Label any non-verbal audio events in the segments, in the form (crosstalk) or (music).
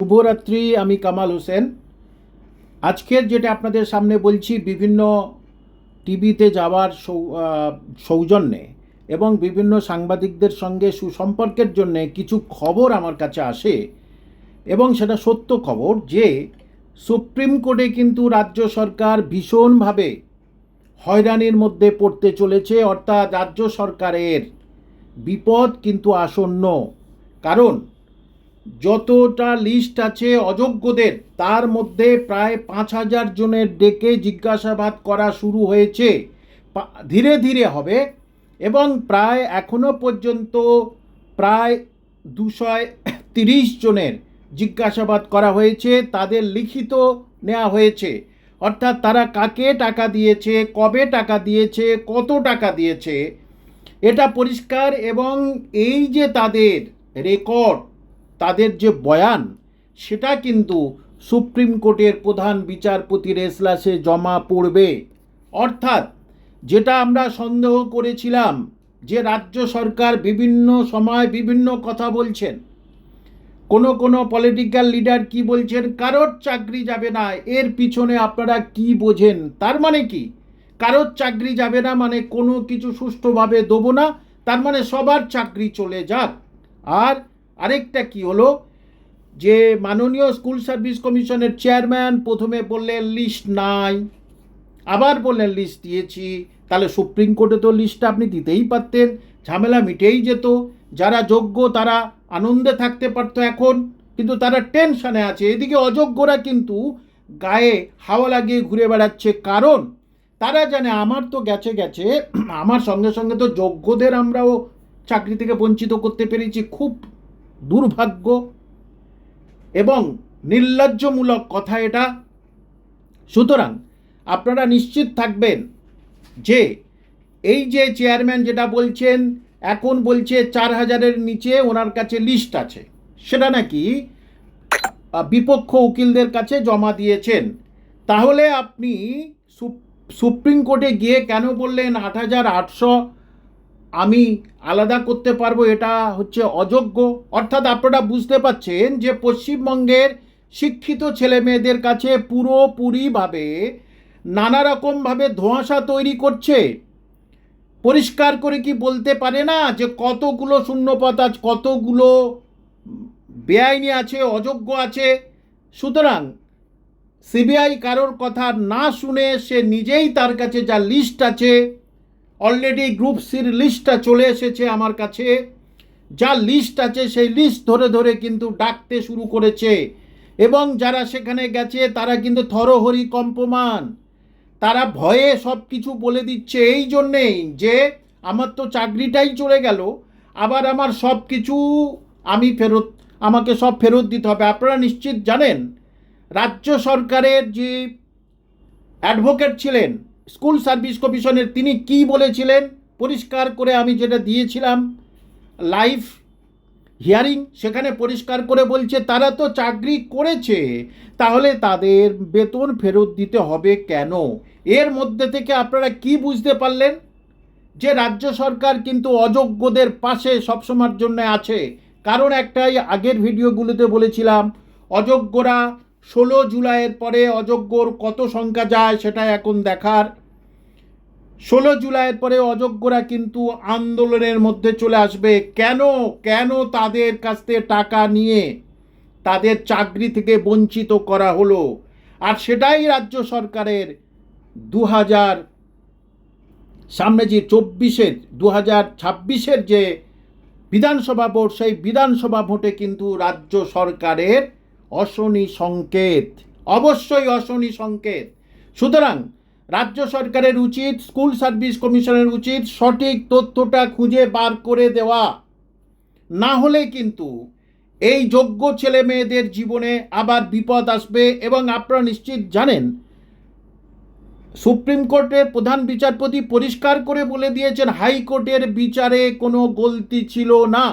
শুভরাত্রি, আমি কামাল হোসেন। আজকের যেটা আপনাদের সামনে বলছি, বিভিন্ন টিভিতে যাওয়ার সৌজন্যে এবং বিভিন্ন সাংবাদিকদের সঙ্গে সুসম্পর্কের জন্য কিছু খবর আমার কাছে আসে এবং সেটা সত্য খবর যে, সুপ্রিম কোর্টে কিন্তু রাজ্য সরকার ভীষণভাবে হয়রানির মধ্যে পড়তে চলেছে, অর্থাৎ রাজ্য সরকারের বিপদ কিন্তু আসন্ন। কারণ যতটা লিস্ট আছে অযোগ্যদের, তার মধ্যে প্রায় পাঁচ হাজার জনের ডেকে জিজ্ঞাসাবাদ করা শুরু হয়েছে। ধীরে ধীরে হবে এবং প্রায় এখনও পর্যন্ত প্রায় দুশো তিরিশ জনের জিজ্ঞাসাবাদ করা হয়েছে, তাদের লিখিত নেওয়া হয়েছে। অর্থাৎ তারা কাকে টাকা দিয়েছে, কবে টাকা দিয়েছে, কত টাকা দিয়েছে, এটা পরিষ্কার এবং এই যে তাদের রেকর্ড তাদের যে বয়ান, সেটা কিন্তু সুপ্রিম কোর্টের প্রধান বিচারপতির এজলাসে জমা পড়বে। অর্থাৎ, যেটা আমরা সন্দেহ করেছিলাম যে রাজ্য সরকার বিভিন্ন সময় বিভিন্ন কথা বলছেন। কোনো কোনো পলিটিক্যাল লিডার কি বলছেন, কারোর চাকরি যাবে না, এর পিছনে আপনারা কি বোঝেন? তার মানে কি? কারোর চাকরি যাবে না মানে কোনো কিছু সুষ্ঠুভাবে দেবো না, তার মানে সবার চাকরি চলে যাক। আর আরেকটা কি হলো? যে মাননীয় স্কুল সার্ভিস কমিশনের চেয়ারম্যান প্রথমে বললেন, লিস্ট নাই। আবার বললেন, লিস্ট দিয়েছি। তাহলে সুপ্রিম কোর্টে তো লিস্টটা আপনি দিতেই পারতেন। ঝামেলা মিটেই যেত। যারা যোগ্য তারা আনন্দে থাকতে পারতো এখন, কিন্তু তারা টেনশনে আছে। এদিকে অযোগ্যরা কিন্তু গায়ে হাওয়া লাগিয়ে ঘুরে বেড়াচ্ছে। কারণ তারা জানে, আমার তো গেছে গেছে। (clears throat) আমার সঙ্গে সঙ্গে তো যোগ্যদের আমরাও চাকরি থেকে বঞ্চিত করতে পেরেছি। খুব দুর্ভাগ্য এবং নির্লজ্জমূলক কথা এটা। সুতরাং আপনারা নিশ্চিত থাকবেন যে এই যে চেয়ারম্যান যেটা বলছেন, এখন বলছে চার হাজারের নিচে ওনার কাছে লিস্ট আছে। সেটা নাকি বিপক্ষ উকিলদের কাছে জমা দিয়েছেন। তাহলে আপনি সুপ- সুপ্রিম কোর্টে গিয়ে কেন বললেন আট হাজার আটশো আমি আলাদা করতে পারব, এটা হচ্ছে অযোগ্য। অর্থাৎ আপনারা বুঝতে পাচ্ছেন যে পশ্চিমবঙ্গের শিক্ষিত ছেলে মেয়েদের কাছে পুরোপুরিভাবে নানা রকমভাবে ধোঁয়াশা তৈরি করছে। পরিষ্কার করে কি বলতে পারে না যে কতগুলো শূন্যপদ আছে কতগুলো বেআইনি আছে, অযোগ্য আছে? সুতরাং সিবিআই কারোর কথা না শুনে সে নিজেই তার কাছে যা লিস্ট আছে অলরেডি গ্রুপ সির লিস্টটা চলে এসেছে আমার কাছে। যা লিস্ট আছে সেই লিস্ট ধরে ধরে কিন্তু ডাকতে শুরু করেছে। এবং যারা সেখানে গেছে, তারা কিন্তু থরহরি কম্পমান। তারা ভয়ে সব কিছু বলে দিচ্ছে এই জন্যেই যে, আমার তো চাকরিটাই চলে গেল, আবার আমার সব কিছু আমি ফেরত, আমাকে সব ফেরত দিতে হবে। আপনারা নিশ্চিত জানেন, রাজ্য সরকারের যে অ্যাডভোকেট ছিলেন স্কুল সার্ভিস কমিশনের তিনি কি বলেছিলেন? পরিষ্কার করে আমি যেটা দিয়েছিলাম, লাইভ হিয়ারিং সেখানে পরিষ্কার করে বলছে, তারা তো চাকরি করেছে, তাহলে তাদের বেতন ফেরত দিতে হবে কেন? এর মধ্যে থেকে আপনারা কি বুঝতে পারলেন? যে রাজ্য সরকার কিন্তু অযোগ্যদের পাশে সবসময়ের জন্য আছে। কারণ একটাই, আগের ভিডিওগুলোতে বলেছিলাম, অযোগ্যরা ষোলো জুলাইয়ের পরে অযোগ্যর কত সংখ্যা যায় সেটা এখন দেখার ষোলো জুলাইয়ের পরে অযোগ্যরা কিন্তু আন্দোলনের মধ্যে চলে আসবে। কেন? কেন তাদের কাছ থেকে টাকা নিয়ে তাদের চাকরি থেকে বঞ্চিত করা হলো? আর সেটাই রাজ্য সরকারের দু হাজার সামনে যে চব্বিশের দু হাজার ছাব্বিশের যে বিধানসভা ভোট, সেই বিধানসভা ভোটে কিন্তু রাজ্য সরকারের অশনি সংকেত। অবশ্যই অশনি সংকেত। সুতরাং রাজ্য সরকারের উচিত, স্কুল সার্ভিস কমিশনের উচিত সঠিক তথ্যটা খুঁজে বার করে দেওয়া। না হলে কিন্তু এই যোগ্য ছেলে মেয়েদের জীবনে আবার বিপদ আসবে এবং আপনারা নিশ্চিত জানেন, সুপ্রিম কোর্টের প্রধান বিচারপতি পরিষ্কার করে বলে দিয়েছেন, হাইকোর্টের বিচারে কোনো গলতি ছিল না।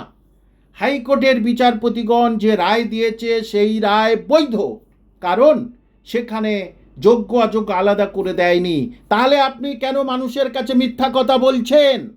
হাইকোর্টের বিচারপতিগণ যে রায় দিয়েছে সেই রায় বৈধ। কারণ সেখানে যোগ্য অযোগ্য আলাদা করে দেয়নি। তাহলে আপনি কেন মানুষের কাছে মিথ্যা কথা বলছেন?